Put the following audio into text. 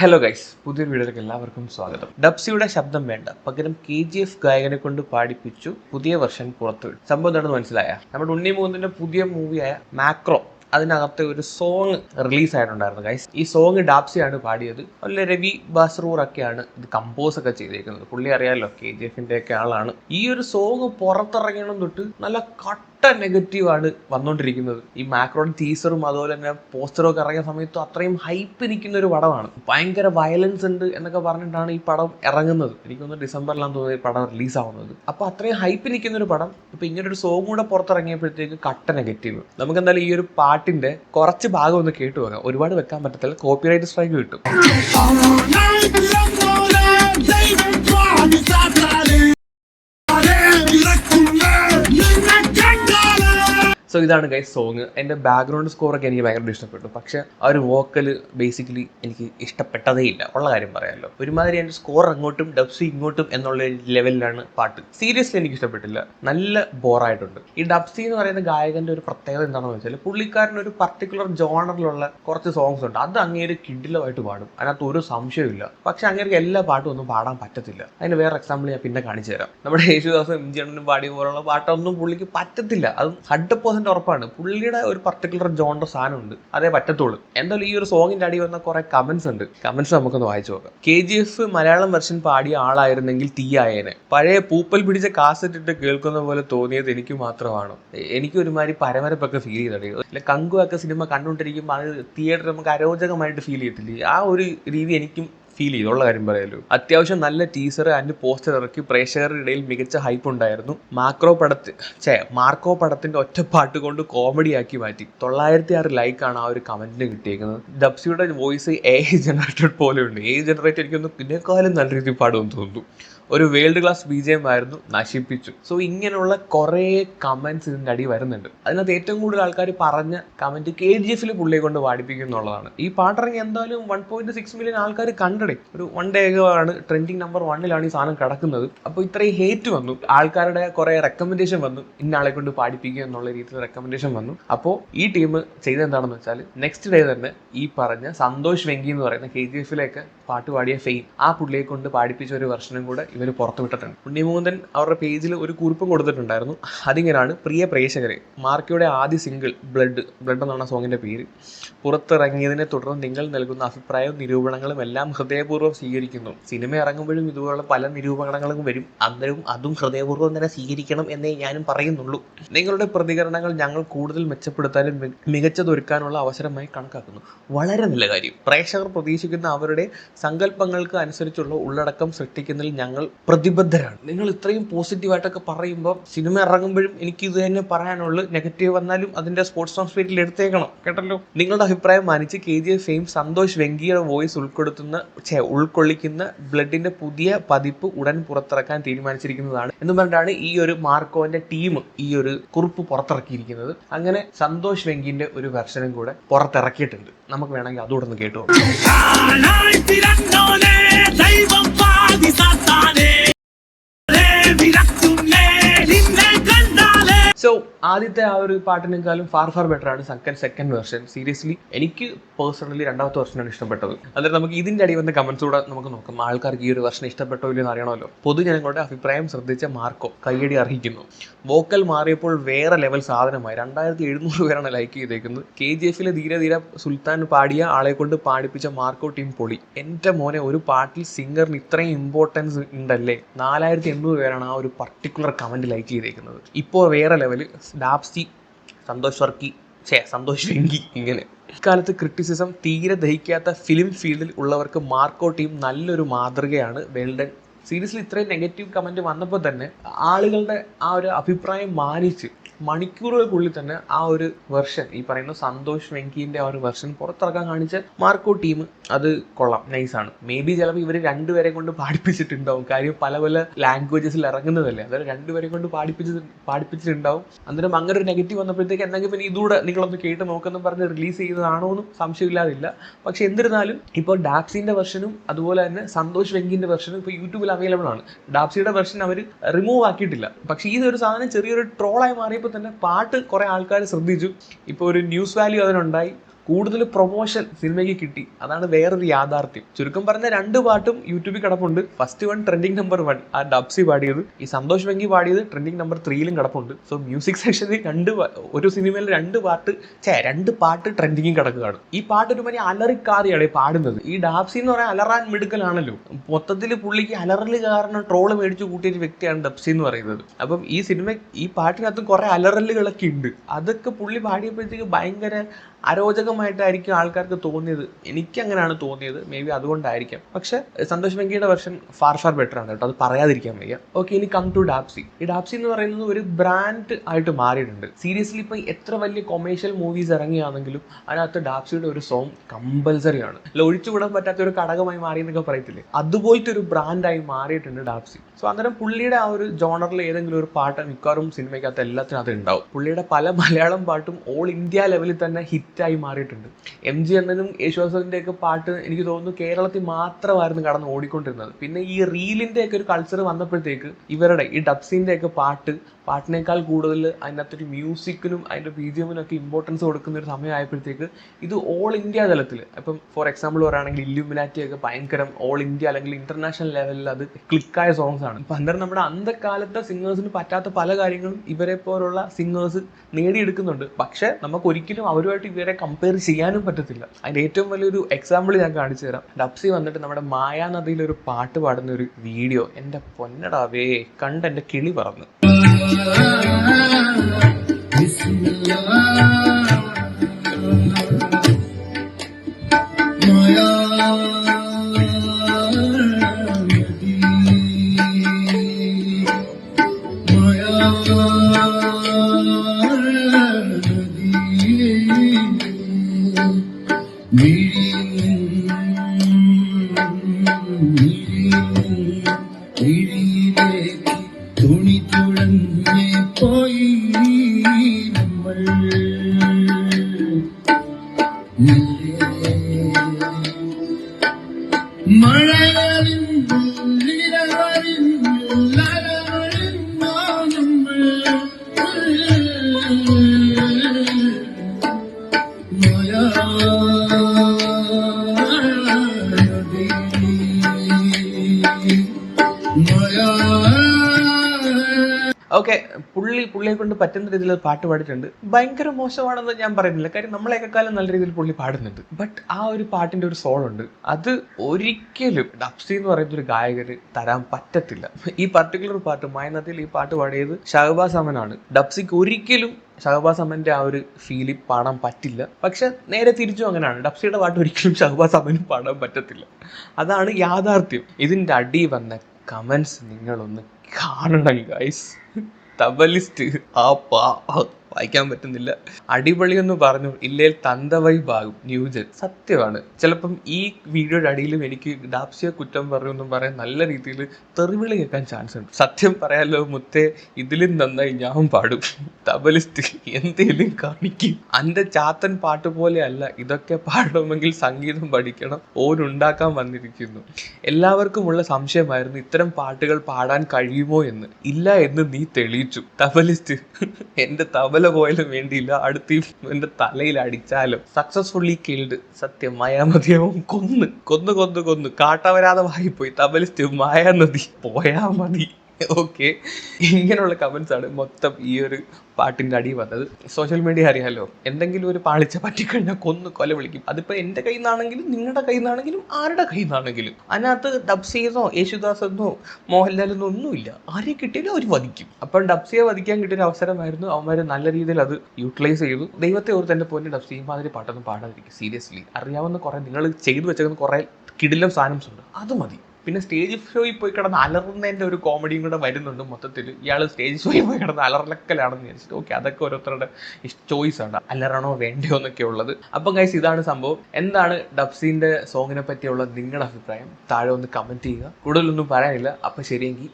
Hello guys പുതിയൊരു വീഡിയോയിലേക്ക് എല്ലാവർക്കും സ്വാഗതം. ഡബ്സിയുടെ ശബ്ദം വേണ്ട. പകരം കെ ജി എഫ് ഗായകനെ കൊണ്ട് പാടിപ്പിച്ചു പുതിയ വെർഷൻ പുറത്തുവിട്ടു സംഭവം എന്താണെന്ന് മനസ്സിലായ? നമ്മുടെ ഉണ്ണി മൂന്നിന്റെ പുതിയ മൂവിയായ മാക്രോ അതിനകത്തെ ഒരു സോങ് റിലീസ് ആയിട്ടുണ്ടായിരുന്നു ഗൈസ് ഈ സോങ് ഡാപ്സിയാണ് പാടിയത്. അതുപോലെ രവി ബാസ്റൂർ ഒക്കെയാണ് ഇത് കമ്പോസ് ഒക്കെ ചെയ്തേക്കുന്നത്. പുള്ളി അറിയാലോ കെ ജി എഫിന്റെ ഒക്കെ ആളാണ്. ഈ ഒരു സോങ് പുറത്തിറങ്ങണം തൊട്ട് നല്ല കട്ട നെഗറ്റീവ് ആണ് വന്നുകൊണ്ടിരിക്കുന്നത് ഈ മാക്രോൺ ടീസറും അതുപോലെ തന്നെ പോസ്റ്ററും ഒക്കെ ഇറങ്ങിയ സമയത്ത് അത്രയും ഹൈപ്പ് ഇരിക്കുന്ന ഒരു പടമാണ്. ഭയങ്കര വയലൻസ് ഉണ്ട് എന്നൊക്കെ പറഞ്ഞിട്ടാണ് ഈ പടം ഇറങ്ങുന്നത്. എനിക്കൊന്ന് ഡിസംബറിലാണ് തോന്നുന്നത് ഈ പടം റിലീസ് ആവുന്നത്. അപ്പോൾ അത്രയും ഹൈപ്പ് നിൽക്കുന്ന ഒരു പടം. ഇപ്പൊ ഇങ്ങനെ ഒരു സോങ് കൂടെ പുറത്തിറങ്ങിയപ്പോഴത്തേക്ക് കട്ട നെഗറ്റീവ് നമുക്ക് എന്തായാലും ഈ ഒരു പാട്ടിന്റെ കുറച്ച് ഭാഗം ഒന്ന് കേട്ടു പോകാം ഒരുപാട് വെക്കാൻ പറ്റത്തില്ല. കോപ്പിറൈറ്റ് സ്ട്രൈക്ക് കിട്ടും. സോ ഇതാണ് ഗൈസ് സോങ് എന്റെ ബാക്ക്ഗ്രൗണ്ട് സ്കോറൊക്കെ എനിക്ക് ഭയങ്കര ഇഷ്ടപ്പെട്ടു. പക്ഷേ ആ ഒരു വോക്കൽ ബേസിക്കലി എനിക്ക് ഇഷ്ടപ്പെട്ടതേ ഇല്ല. ഉള്ള കാര്യം പറയാമല്ലോ ഒരുമാതിരി എന്റെ സ്കോർ അങ്ങോട്ടും ഡബ്സ് ഇങ്ങോട്ടും എന്നുള്ള ലെവലിലാണ് പാട്ട്. സീരിയസ്ലി എനിക്ക് ഇഷ്ടപ്പെട്ടില്ല. നല്ല ബോറായിട്ടുണ്ട് ഈ ഡബ്സി എന്ന് പറയുന്ന ഗായകന്റെ ഒരു പ്രത്യേകത എന്താണെന്ന് വെച്ചാൽ പുള്ളിക്കാരൻ ഒരു പർട്ടിക്കുലർ ജോണറിലുള്ള കുറച്ച് സോങ്സ് ഉണ്ട്. അത് അങ്ങേര് കിഡിലുമായിട്ട് പാടും. അതിനകത്ത് ഒരു സംശയമില്ല പക്ഷെ അങ്ങേർക്ക് എല്ലാ പാട്ടും ഒന്നും പാടാൻ പറ്റത്തില്ല. അതിന് വേറെ എക്സാമ്പിൾ ഞാൻ പിന്നെ കാണിച്ചു തരാം. നമ്മുടെ യേശുദാസും എം ജി അണ്ണനും പാടിയ പോലുള്ള പാട്ടൊന്നും പുള്ളിക്ക് പറ്റത്തില്ല. അത് ഹൺഡ്രഡ് പെർസെന്റ് ഉറപ്പാണ്. പുള്ളിയുടെ ഒരു പർട്ടിക്കുലർ ജോണിന്റെ സാധനമുണ്ട്. അതേ പറ്റത്തുള്ളൂ. എന്തായാലും ഈ ഒരു സോങ്ങിന്റെ അടി വന്ന കുറെ കമന്റ്സ് ഉണ്ട്. കമന്റ്സ് നമുക്കൊന്ന് വായിച്ചു നോക്കാം. K G F Malayalam version പാടിയ ആളായിരുന്നെങ്കിൽ ആയേനെ പഴയ പൂപ്പൽ പിടിച്ച കാസറ്റ് ഇട്ട് കേൾക്കുന്ന പോലെ തോന്നിയത് എനിക്ക് മാത്രമാണ്. എനിക്ക് ഒരുമാതിരി പരമരപ്പൊക്കെ ഫീൽ ചെയ്തടി. അല്ലെ കങ്കുവൊക്കെ സിനിമ കണ്ടുകൊണ്ടിരിക്കുമ്പോൾ അത് തിയേറ്റർ നമുക്ക് അരോചകമായിട്ട് ഫീൽ ചെയ്യത്തില്ലേ? ആ ഒരു രീതി എനിക്കും ഫീൽ ചെയ്തു. ഉള്ള കാര്യം പറയാലോ. അത്യാവശ്യം നല്ല ടീസർ ആൻഡ് പോസ്റ്റർ ഇറക്കി പ്രേക്ഷകരുടെ ഇടയിൽ മികച്ച ഹൈപ്പ് ഉണ്ടായിരുന്നു. മാക്രോ പടത്തിൽ ചേ മാർക്കോ പടത്തിന്റെ ഒറ്റപ്പാട്ട് കൊണ്ട് കോമഡി ആക്കി മാറ്റി. തൊള്ളായിരത്തി ആറ് ആണ് ആ ഒരു കമന്റിന് കിട്ടിയേക്കുന്നത്. ഡബ്സിയുടെ വോയിസ് എ ജനറേറ്റഡ് പോലെ ഉണ്ട്. എ ജനറേറ്റഡ് എനിക്കൊന്ന് ഇതിനേക്കാളും നല്ല രീതിയിൽ പാടുമെന്ന് തോന്നുന്നു. ഒരു വേൾഡ് ക്ലാസ് ആയിരുന്നു നശിപ്പിച്ചു. സോ ഇങ്ങനെയുള്ള കുറേ കമന്റ്സ് ഇതിന്റെ അടി വരുന്നുണ്ട്. അതിനകത്ത് ഏറ്റവും കൂടുതൽ ആൾക്കാർ പറഞ്ഞ കമന്റ് കെ ജി എഫിൽ പുള്ളിയെ കൊണ്ട് പാടിപ്പിക്കും എന്നുള്ളതാണ് ഈ പാട്ടിറങ്ങി എന്തായാലും വൺ പോയിന്റ് സിക്സ് മില്യൺ ആൾക്കാർ കണ്ടടി. ഒരു വൺ ഡേ ആണ് ട്രെൻഡിങ് നമ്പർ വണ്ണിലാണ് ഈ സാധനം കിടക്കുന്നത്. അപ്പോൾ ഇത്രയും ഹേറ്റ് വന്നു. ആൾക്കാരുടെ കുറേ റെക്കമെൻഡേഷൻ വന്നു. ഇന്ന ആളെ കൊണ്ട് പാടിപ്പിക്കുക എന്നുള്ള രീതിയിൽ റെക്കമെൻഡേഷൻ വന്നു. അപ്പോൾ ഈ ടീം ചെയ്ത എന്താണെന്ന് വെച്ചാൽ നെക്സ്റ്റ് ഡേ തന്നെ ഈ പറഞ്ഞ സന്തോഷ് വെങ്കി എന്ന് പറയുന്ന കെ ജി എഫിലേക്ക് പാട്ട് പാടിയ ഫെയിം ആ പുള്ളിയെ കൊണ്ട് പാടിപ്പിച്ച ഒരു വെർഷനും കൂടെ ഇവർ പുറത്തുവിട്ടിട്ടുണ്ട്. ഉണ്ണിമൂന്തൻ അവരുടെ പേജിൽ ഒരു കുറിപ്പും കൊടുത്തിട്ടുണ്ടായിരുന്നു. അതിങ്ങനെയാണ് പ്രിയ പ്രേക്ഷകരെ. മാർക്കിയുടെ ആദ്യ സിംഗിൾ ബ്ലഡ് ബ്ലഡ് എന്നാണ് ആ സോങ്ങിന്റെ പേര്. പുറത്തിറങ്ങിയതിനെ തുടർന്ന് നിങ്ങൾ നൽകുന്ന അഭിപ്രായവും നിരൂപണങ്ങളും എല്ലാം ഹൃദയപൂർവം സ്വീകരിക്കുന്നു. സിനിമ ഇറങ്ങുമ്പോഴും ഇതുപോലുള്ള പല നിരൂപണങ്ങളും വരും. അന്നേരം അതും ഹൃദയപൂർവം തന്നെ സ്വീകരിക്കണം എന്നേ ഞാനും പറയുന്നുള്ളൂ. നിങ്ങളുടെ പ്രതികരണങ്ങൾ ഞങ്ങൾ കൂടുതൽ മെച്ചപ്പെടുത്താനും മികച്ചതൊരുക്കാനുള്ള അവസരമായി കണക്കാക്കുന്നു. വളരെ നല്ല കാര്യം. പ്രേക്ഷകർ പ്രതീക്ഷിക്കുന്ന അവരുടെ സങ്കല്പങ്ങൾക്ക് അനുസരിച്ചുള്ള ഉള്ളടക്കം സൃഷ്ടിക്കുന്നതിൽ ഞങ്ങൾ പ്രതിബദ്ധരാണ്. നിങ്ങൾ ഇത്രയും പോസിറ്റീവായിട്ടൊക്കെ പറയുമ്പോൾ സിനിമ ഇറങ്ങുമ്പോഴും എനിക്ക് ഇത് തന്നെ പറയാനുള്ളൂ. നെഗറ്റീവ് വന്നാലും അതിന്റെ സ്പോർട്സ് ട്രാൻസ്പീറ്റിൽ എടുത്തേക്കണം. കേട്ടല്ലോ? നിങ്ങളുടെ അഭിപ്രായം മാനിച്ച് K G F fame Santhosh വെങ്കിയുടെ voice ഉൾക്കൊടുത്തുന്ന ഉൾക്കൊള്ളിക്കുന്ന ബ്ലഡിന്റെ പുതിയ പതിപ്പ് ഉടൻ പുറത്തിറക്കാൻ തീരുമാനിച്ചിരിക്കുന്നതാണ്. എന്ന് പറഞ്ഞിട്ടാണ് ഈ ഒരു മാർക്കോന്റെ ടീം ഈ ഒരു കുറിപ്പ് പുറത്തിറക്കിയിരിക്കുന്നത്. അങ്ങനെ സന്തോഷ് വെങ്കിന്റെ ഒരു വെർഷനും കൂടെ പുറത്തിറക്കിയിട്ടുണ്ട്. നമുക്ക് വേണമെങ്കിൽ അതുകൂടെ ഒന്ന് കേട്ടു ദൈവം പാതി സാത്താനെ സോ ആദ്യത്തെ ആ ഒരു പാട്ടിനേക്കാളും ഫാർ ഫാർ ബെറ്റർ ആണ് സക്കൻ സെക്കൻഡ് വെർഷൻ സീരിയസ്ലി എനിക്ക് പേഴ്സണലി രണ്ടാമത്തെ വെർഷനാണ് ഇഷ്ടപ്പെട്ടത്. അതായത് നമുക്ക് ഇതിന്റെ അടി വന്ന കമന്റ്സ് കൂടെ നമുക്ക് നോക്കാം. ആൾക്കാർക്ക് ഈ ഒരു വെർഷൻ ഇഷ്ടപ്പെട്ടോ ഇല്ലെന്ന് അറിയണമല്ലോ. പൊതുജനങ്ങളുടെ അഭിപ്രായം ശ്രദ്ധിച്ച മാർക്കോ കയ്യടി അർഹിക്കുന്നു. വോക്കൽ മാറിയപ്പോൾ വേറെ ലെവൽ സാധനമായി. രണ്ടായിരത്തി എഴുന്നൂറ് പേരാണ് ലൈക്ക് ചെയ്തേക്കുന്നത്. കെ ജി എഫിലെ ധീരെ ധീരെ സുൽത്താൻ പാടിയ ആളെ കൊണ്ട് പാടിപ്പിച്ച മാർക്കോ ടീം പൊളി. എന്റെ മോനെ ഒരു പാട്ടിൽ സിംഗറിന് ഇത്രയും ഇമ്പോർട്ടൻസ് ഉണ്ടല്ലേ? നാലായിരത്തി എണ്ണൂറ് പേരാണ് ആ ഒരു പർട്ടിക്കുലർ കമന്റ് ലൈക്ക് ചെയ്തേക്കുന്നത്. ഇപ്പോൾ വേറെ ലെവൽ ഡാപ്സി സന്തോഷ് വർക്കി ഛേ സന്തോഷ് വെങ്കി ഇങ്ങനെ. ഇക്കാലത്ത് ക്രിറ്റിസിസം തീരെ ദഹിക്കാത്ത ഫിലിം ഫീൽഡിൽ ഉള്ളവർക്ക് മാർക്കോ ടീം നല്ലൊരു മാതൃകയാണ്. വെൽഡൻ സീരിയസ്ലി ഇത്രയും നെഗറ്റീവ് കമന്റ് വന്നപ്പോൾ തന്നെ ആളുകളുടെ ആ ഒരു അഭിപ്രായം മാനിച്ച് മണിക്കൂറുകൾക്കുള്ളിൽ തന്നെ ആ ഒരു വെർഷൻ ഈ പറയുന്ന സന്തോഷ് വെങ്കിന്റെ ആ ഒരു വെർഷൻ പുറത്തിറക്കാൻ കാണിച്ച മാർക്കോ ടീം അത് കൊള്ളാം നൈസാണ് മേ ബി ചിലപ്പോൾ ഇവർ രണ്ടുപേരെ കൊണ്ട് പാടിപ്പിച്ചിട്ടുണ്ടാവും. കാര്യം പല പല ലാംഗ്വേജസിൽ ഇറങ്ങുന്നതല്ലേ അതായത് രണ്ടുപേരെ കൊണ്ട് പാടിപ്പിച്ച് പാടിപ്പിച്ചിട്ടുണ്ടാവും. അന്നേരം അങ്ങനെ ഒരു നെഗറ്റീവ് വന്നപ്പോഴത്തേക്ക് എന്തെങ്കിലും പിന്നെ ഇതുകൂടെ നിങ്ങളൊന്ന് കേട്ട് നോക്കുന്നു പറഞ്ഞ് റിലീസ് ചെയ്തതാണോ എന്നും സംശയമില്ലാതില്ല. പക്ഷെ എന്നിരുന്നാലും ഇപ്പോൾ ഡാപ്സിന്റെ വെർഷനും അതുപോലെ തന്നെ സന്തോഷ് വെങ്കിന്റെ വെർഷനും ഇപ്പോൾ യൂട്യൂബിൽ അവൈലബിൾ ആണ്. ഡാപ്സിയുടെ വെർഷൻ അവർ റിമൂവ് ആക്കിയിട്ടില്ല. പക്ഷേ ഈ ഒരു സാധനം ചെറിയൊരു ട്രോളായി മാറിയപ്പോൾ തന്നെ പാട്ട് കുറേ ആൾക്കാർ ശ്രദ്ധിച്ചു. ഇപ്പോൾ ഒരു ന്യൂസ് വാല്യൂ അതിനുണ്ടായി. കൂടുതൽ പ്രൊമോഷൻ സിനിമയ്ക്ക് കിട്ടി. അതാണ് വേറൊരു യാഥാർത്ഥ്യം. ചുരുക്കം പറഞ്ഞ രണ്ട് പാട്ടും യൂട്യൂബിൽ കിടപ്പുണ്ട്. First one trending number one ആ ഡബ്സി പാടിയത്. ഈ സന്തോഷ് വെങ്കി പാടിയത് ട്രെൻഡിങ് നമ്പർ ത്രീയിലും കിടപ്പുണ്ട്. സോ മ്യൂസിക് സെക്ഷനിൽ രണ്ട് ഒരു സിനിമയിൽ രണ്ട് പാട്ട് ചേ രണ്ട് പാട്ട് ട്രെൻഡിങ്ങും കിടക്കുകയാണ്. ഈ പാട്ട് ഒരു മതി അലറിക്കാതെയാണ് പാടുന്നത്. ഈ ഡാബ്സി എന്ന് പറയാൻ അലറാൻ മിടുക്കലാണല്ലോ. മൊത്തത്തിൽ പുള്ളിക്ക് അലറൽ കാരണം ട്രോൾ മേടിച്ചു കൂട്ടിയ ഒരു വ്യക്തിയാണ് ഡബ്സി എന്ന് പറയുന്നത്. അപ്പം ഈ സിനിമ ഈ പാട്ടിനകത്തും കുറെ അലറലുകളൊക്കെ ഉണ്ട്. അതൊക്കെ പുള്ളി പാടിയപ്പോഴത്തേക്ക് ഭയങ്കര അരോചകമായിട്ടായിരിക്കും ആൾക്കാർക്ക് തോന്നിയത്. എനിക്ക് അങ്ങനെയാണ് തോന്നിയത്. മേ ബി അതുകൊണ്ടായിരിക്കാം. പക്ഷെ സന്തോഷ് വെങ്കിയുടെ വെർഷൻ ഫാർ ഫാർ ബെറ്റർ ആണ് കേട്ടോ. അത് പറയാതിരിക്കാൻ വയ്യ. ഓക്കെ ഇനി കം ടു ഡാപ്സി ഈ ഡാപ്സി എന്ന് പറയുന്നത് ഒരു ബ്രാൻഡ് ആയിട്ട് മാറിയിട്ടുണ്ട്. സീരിയസ്ലി ഇപ്പൊ എത്ര വലിയ കൊമേഴ്ഷ്യൽ മൂവീസ് ഇറങ്ങിയാണെങ്കിലും അതിനകത്ത് ഡാപ്സിയുടെ ഒരു സോങ് കമ്പൽസറി ആണ്. അല്ല ഒഴിച്ചുകൂടാൻ പറ്റാത്ത ഒരു ഘടകമായി മാറി എന്നൊക്കെ പറയത്തില്ലേ? അതുപോലത്തെ ഒരു ബ്രാൻഡായി മാറിയിട്ടുണ്ട് ഡാപ്സി സോ അന്നേരം പുള്ളിയുടെ ആ ഒരു ജോണറിൽ ഏതെങ്കിലും ഒരു പാട്ട് മിക്കവാറും സിനിമയ്ക്കകത്ത് എല്ലാത്തിനും അത് ഉണ്ടാവും. പുള്ളിയുടെ പല മലയാളം പാട്ടും ഓൾ ഇന്ത്യ ലെവലിൽ തന്നെ ഹിറ്റായി മാറിയിട്ടുണ്ട്. എം ജി അണ്ണനും യേശുദാസിന്റെ ഒക്കെ പാട്ട് എനിക്ക് തോന്നുന്നു കേരളത്തിൽ മാത്രമായിരുന്നു കടന്ന് ഓടിക്കൊണ്ടിരുന്നത്. പിന്നെ ഈ റീലിന്റെ ഒക്കെ ഒരു കൾച്ചർ വന്നപ്പോഴത്തേക്ക് ഇവരുടെ ഈ ഡബ്സിന്റെ ഒക്കെ പാട്ട് പാട്ടിനേക്കാൾ കൂടുതൽ അതിനകത്തൊരു മ്യൂസിക്കിനും അതിന്റെ ബി ജി എമ്മിനും ഒക്കെ ഇമ്പോർട്ടൻസ് കൊടുക്കുന്ന ഒരു സമയമായപ്പോഴത്തേക്ക് ഇത് ഓൾ ഇന്ത്യ തലത്തിൽ ഇപ്പം ഫോർ എക്സാമ്പിൾ പറയുകയാണെങ്കിൽ ഇല്ലുമിനാറ്റി ഒക്കെ ഭയങ്കരം ഓൾ ഇന്ത്യ അല്ലെങ്കിൽ ഇന്റർനാഷണൽ ലെവലിൽ അത് ക്ലിക്കായ സോങ്സ് ആണ്. അപ്പം അന്നേരം നമ്മുടെ അന്നക്കാലത്തെ സിംഗേഴ്സിന് പറ്റാത്ത പല കാര്യങ്ങളും ഇവരെ പോലുള്ള സിംഗേഴ്സ് നേടിയെടുക്കുന്നുണ്ട്. പക്ഷേ നമുക്ക് ഒരിക്കലും അവരുമായിട്ട് ഇവരെ കമ്പയർ ചെയ്യാനും പറ്റത്തില്ല. അതിന്റെ ഏറ്റവും വലിയൊരു എക്സാമ്പിൾ ഞാൻ കാണിച്ചു തരാം. ഡബ്സി വന്നിട്ട് നമ്മുടെ മായാ നദിയിലൊരു പാട്ട് പാടുന്ന ഒരു വീഡിയോ. എന്റെ പൊന്നടാവേ കണ്ട് എന്റെ കിളി പറന്ന്. തുണി Mm-hmm. ഓക്കെ പുള്ളി പുള്ളിയെ കൊണ്ട് പറ്റുന്ന രീതിയിൽ പാട്ട് പാടിയിട്ടുണ്ട്. ഭയങ്കര മോശമാണെന്ന് ഞാൻ പറയുന്നില്ല. കാര്യം നമ്മളെയൊക്കെ കാലം നല്ല രീതിയിൽ പുള്ളി പാടുന്നുണ്ട്. ബട്ട് ആ ഒരു പാട്ടിന്റെ ഒരു സോൾ ഉണ്ട്. അത് ഒരിക്കലും ഡബ്സി എന്ന് പറയുന്ന ഒരു ഗായകന് തരാൻ പറ്റത്തില്ല. ഈ പർട്ടിക്കുലർ പാട്ട് മായനത്തിൽ ഈ പാട്ട് പാടിയത് ഷഹബാസ് അമനാണ് ഡബ്സിക്ക് ഒരിക്കലും ഷഹബാസ് അമന്റെ ആ ഒരു ഫീലിൽ പാടാൻ പറ്റില്ല. പക്ഷെ നേരെ തിരിച്ചു അങ്ങനെയാണ്. ഡബ്സിയുടെ പാട്ട് ഒരിക്കലും ഷഹബാസ് അമനും പാടാൻ പറ്റത്തില്ല. അതാണ് യാഥാർത്ഥ്യം. ഇതിന്റെ അടി വന്ന കമന്റ്സ് നിങ്ങളൊന്ന് കാണണം ഗൈസ് തബലിസ്റ്റ് ആ പാ ആ, വായിക്കാൻ പറ്റുന്നില്ല. അടിപൊളി എന്ന് പറഞ്ഞു ഇല്ലേൽ തന്തവൈബാകും ന്യൂജൻ സത്യമാണ്. ചിലപ്പം ഈ വീഡിയോയുടെ അടിയിലും എനിക്ക് ഡാപ്സിയെ കുറ്റം പറയുമെന്നും പറയാൻ നല്ല രീതിയിൽ തെറിവിളി കേൾക്കാൻ ചാൻസ് ഉണ്ട്. സത്യം പറയാലോ മുത്തേ ഇതിലും നന്നായി ഞാൻ പാടും. തബലിസ്റ്റ് എന്തേലും കാണിക്കും. അന്റെ ചാത്തൻ പാട്ട് പോലെ അല്ല. ഇതൊക്കെ പാടണമെങ്കിൽ സംഗീതം പഠിക്കണം. ഓനുണ്ടാക്കാൻ വന്നിരിക്കുന്നു. എല്ലാവർക്കുമുള്ള സംശയമായിരുന്നു ഇത്തരം പാട്ടുകൾ പാടാൻ കഴിയുമോ എന്ന്. ഇല്ല എന്ന് നീ തെളിയിച്ചു. തബലിസ്റ്റ് എന്റെ തബല പോയാലും വേണ്ടിയില്ല. അടുത്ത് എന്റെ തലയിൽ അടിച്ചാലും സക്സസ്ഫുള്ളി കിൽഡ് സത്യം മായാമതിയാവും കൊന്ന് കൊന്ന് കൊന്ന് കൊന്ന്. കാട്ടവരാതെ വായിപ്പോയി. തബലിസ്റ്റ് മായാനദി പോയാ മതി. ഓക്കെ ഇങ്ങനെയുള്ള കമൻസ് ആണ് മൊത്തം ഈ ഒരു പാട്ടിന്റെ അടി വന്നത്. സോഷ്യൽ മീഡിയ അറിയാലോ? എന്തെങ്കിലും ഒരു പാളിച്ച പറ്റിക്കഴിഞ്ഞാൽ കൊന്ന് കൊല വിളിക്കും. അതിപ്പോ എന്റെ കയ്യിൽ നിന്നാണെങ്കിലും നിങ്ങളുടെ കയ്യിൽ നിന്നാണെങ്കിലും ആരുടെ കയ്യിൽ നിന്നാണെങ്കിലും. അതിനകത്ത് ഡബ്സിയെന്നോ യേശുദാസ് എന്നോ മോഹൻലാൽ എന്നോ ഒന്നുമില്ല. ആരെ കിട്ടിയാലും അവർ വധിക്കും. അപ്പം ഡബ്സിയെ വധിക്കാൻ കിട്ടിയ ഒരു അവസരമായിരുന്നു. അവന്മാർ നല്ല രീതിയിൽ അത് യൂട്ടിലൈസ് ചെയ്തു. ദൈവത്തെ ഓർത്ത് എന്റെ പോലെ ഡബ്സി ഈ മാതിരി പാട്ടൊന്നും പാടാതിരിക്കും. സീരിയസ്ലി അറിയാവുന്ന കുറേ നിങ്ങൾ ചെയ്തു വെച്ചേക്കുന്ന കുറേ കിടിലം സാധനംസ് ഉണ്ട്. അത് മതി. പിന്നെ സ്റ്റേജ് ഷോയിൽ പോയി കിടന്ന് അലറുന്നതിന്റെ ഒരു കോമഡിയും കൂടെ വരുന്നുണ്ട് മൊത്തത്തിൽ. ഇയാൾ സ്റ്റേജ് ഷോയിൽ പോയി കിടന്ന് അലറലക്കലാണെന്ന് വിചാരിച്ചിട്ട്. ഓക്കെ അതൊക്കെ ഓരോരുത്തരുടെ ചോയ്സ് ആണ്. അലറണോ വേണ്ടയോ എന്നൊക്കെ ഉള്ളത്. അപ്പം ഗൈസ് ഇതാണ് സംഭവം. എന്താണ് ഡബ്സീന്റെ സോങ്ങിനെ പറ്റിയുള്ള നിങ്ങളുടെ അഭിപ്രായം? താഴെ ഒന്ന് കമന്റ് ചെയ്യുക. കൂടുതലൊന്നും പറയാനില്ല. അപ്പം ശരിയെങ്കിൽ